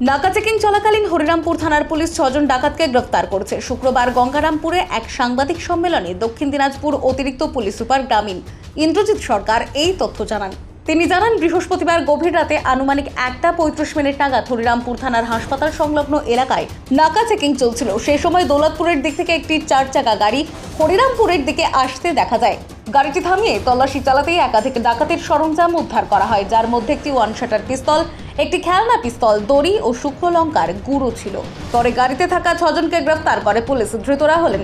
নাকা চেকিং চলাকালীন হরিরামপুর থানার পুলিশ ছজন ডাকাতকে গ্রেফতার করেছে। শুক্রবার গঙ্গারামপুরে এক সাংবাদিক সম্মেলনে দক্ষিণ দিনাজপুর অতিরিক্ত পুলিশ সুপার গ্রামীণ ইন্দ্রজিৎ সরকার এই তথ্য জানান। তিনি জানান, বৃহস্পতিবার গভীর রাতে আনুমানিক একটা পঁয়ত্রিশ মিনিট নাগাদ হরিরামপুর থানার হাসপাতাল সংলগ্ন এলাকায় নাকা চেকিং চলছিল। সেই সময় দৌলতপুরের দিক থেকে একটি চার চাকা গাড়ি হরিরামপুরের দিকে আসতে দেখা যায়। গাড়িটি থামিয়ে তল্লাশি চালাতেই একাধিক ডাকাতের সরঞ্জাম উদ্ধার করা হয়, যার মধ্যে একটি ওয়ান শাটার পিস্তল একটি খেলনা, পিস্তল, দড়ি ও শুকনো লঙ্কার গুঁড়ো ছিল। পরে গাড়িতে থাকা ছজনকে গ্রেফতার করে পুলিশ। ধৃতরা হলেন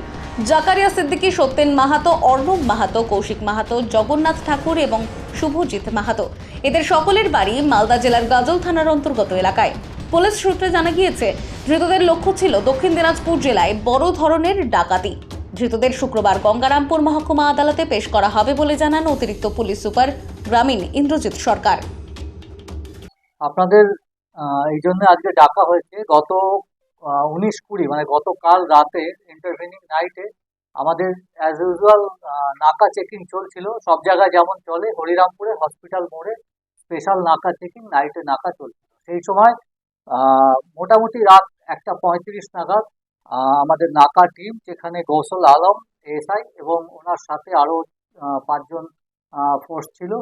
জাকারিয়া সিদ্দিকী, সত্যেন মাহাতো, অর্ণব মাহাতো, কৌশিক মাহাতো, জগন্নাথ ঠাকুর এবং শুভজিৎ মাহাতো। এদের সকলের বাড়ি মালদা জেলার গাজল থানার অন্তর্গত এলাকায়। পুলিশ সূত্রে জানা গিয়েছে, ধৃতদের লক্ষ্য ছিল দক্ষিণ দিনাজপুর জেলায় বড় ধরনের ডাকাতি। ধৃতদের শুক্রবার গঙ্গারামপুর মহকুমা আদালতে পেশ করা হবে বলে জানান অতিরিক্ত পুলিশ সুপার গ্রামীণ ইন্দ্রজিৎ সরকার। আপনাদের এই জন্য আজকে ডাকা হয়েছে। গত উনিশ কুড়ি মানে গতকাল রাতে ইন্টারভিনিং নাইটে আমাদের অ্যাজ ইউজুয়াল নাকা চেকিং চলছিল। সব জায়গায় যেমন চলে, হরিরামপুরে হসপিটাল মোড়ে স্পেশাল নাকা চেকিং নাইটে নাকা চলছিল। সেই সময় মোটামুটি রাত একটা পঁয়ত্রিশ নাগাদ আমাদের নাকা টিম যেখানে গৌসল আলম এসআই এবং ওনার সাথে আরও পাঁচজন ফোর্স ছিল,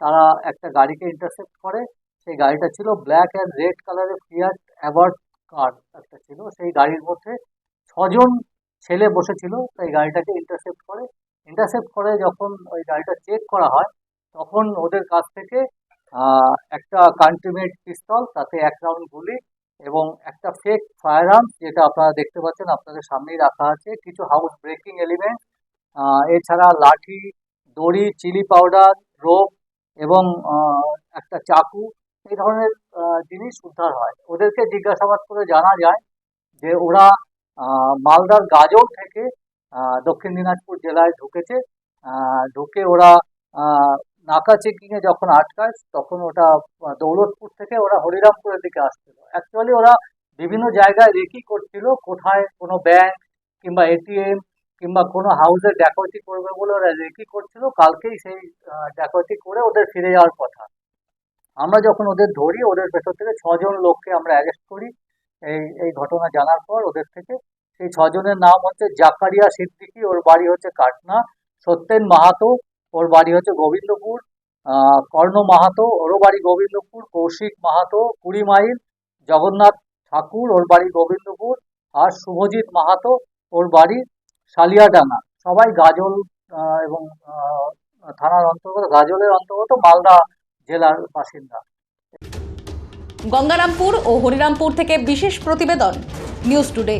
তারা একটা গাড়িকে ইন্টারসেপ্ট করে। সেই গাড়িটা ছিল ব্ল্যাক অ্যান্ড রেড কালারের ফিয়াট অ্যাভার্ট কার একটা ছিল। সেই গাড়ির মধ্যে ছজন ছেলে বসেছিল সেই গাড়িটাকে ইন্টারসেপ্ট করে। ইন্টারসেপ্ট করে যখন ওই গাড়িটা চেক করা হয়, তখন ওদের কাছ থেকে একটা কান্টিমেট পিস্তল তাতে এক রাউন্ড গুলি এবং একটা ফেক ফায়ার আর্ম যেটা আপনারা দেখতে পাচ্ছেন, আপনাদের সামনেই রাখা আছে। কিছু হাউস ব্রেকিং এলিমেন্ট এছাড়া লাঠি, দড়ি চিলি পাউডার রোপ এবং একটা চাকু এই ধরনের জিনিস উদ্ধার হয়। ওদেরকে জিজ্ঞাসাবাদ করে জানা যায় যে ওরা মালদার গাজল থেকে দক্ষিণ দিনাজপুর জেলায় ঢুকেছে। ঢুকে ওরা নাকা চেকিংয়ে যখন আটকায়, তখন ওটা দৌলতপুর থেকে ওরা হরিরামপুরের দিকে আসছিল। অ্যাকচুয়ালি ওরা বিভিন্ন জায়গায় রেকি করছিল, কোথায় কোনো ব্যাংক কিংবা এটিএম কিংবা কোনো হাউসে ড্যাকয়তি করবে বলে ওরা রেকি করছিল। কালকেই সেই ড্যাকয়তি করে ওদের ফিরে যাওয়ার কথা। আমরা যখন ওদের ধরি, ওদের ভেতর থেকে ছজন লোককে আমরা অ্যারেস্ট করি। এই এই ঘটনা জানার পর ওদের থেকে। সেই ছজনের নাম হচ্ছে জাকারিয়া সিদ্দিকী, ওর বাড়ি হচ্ছে কাটনা। সত্যেন মাহাতো, ওর বাড়ি হচ্ছে গোবিন্দপুর। কর্ণ মাহাতো, ওরও বাড়ি গোবিন্দপুর। কৌশিক মাহাতো, কুড়ি মাইল। জগন্নাথ ঠাকুর, ওর বাড়ি গোবিন্দপুর। আর শুভজিৎ মাহাতো, ওর বাড়ি শালিয়াডাঙ্গা। সবাই গাজল এবং থানার অন্তর্গত, গাজলের অন্তর্গত মালদা জেলার বাসিন্দা। গঙ্গারামপুর ও হরিরামপুর থেকে বিশেষ প্রতিবেদন নিউজ টুডে।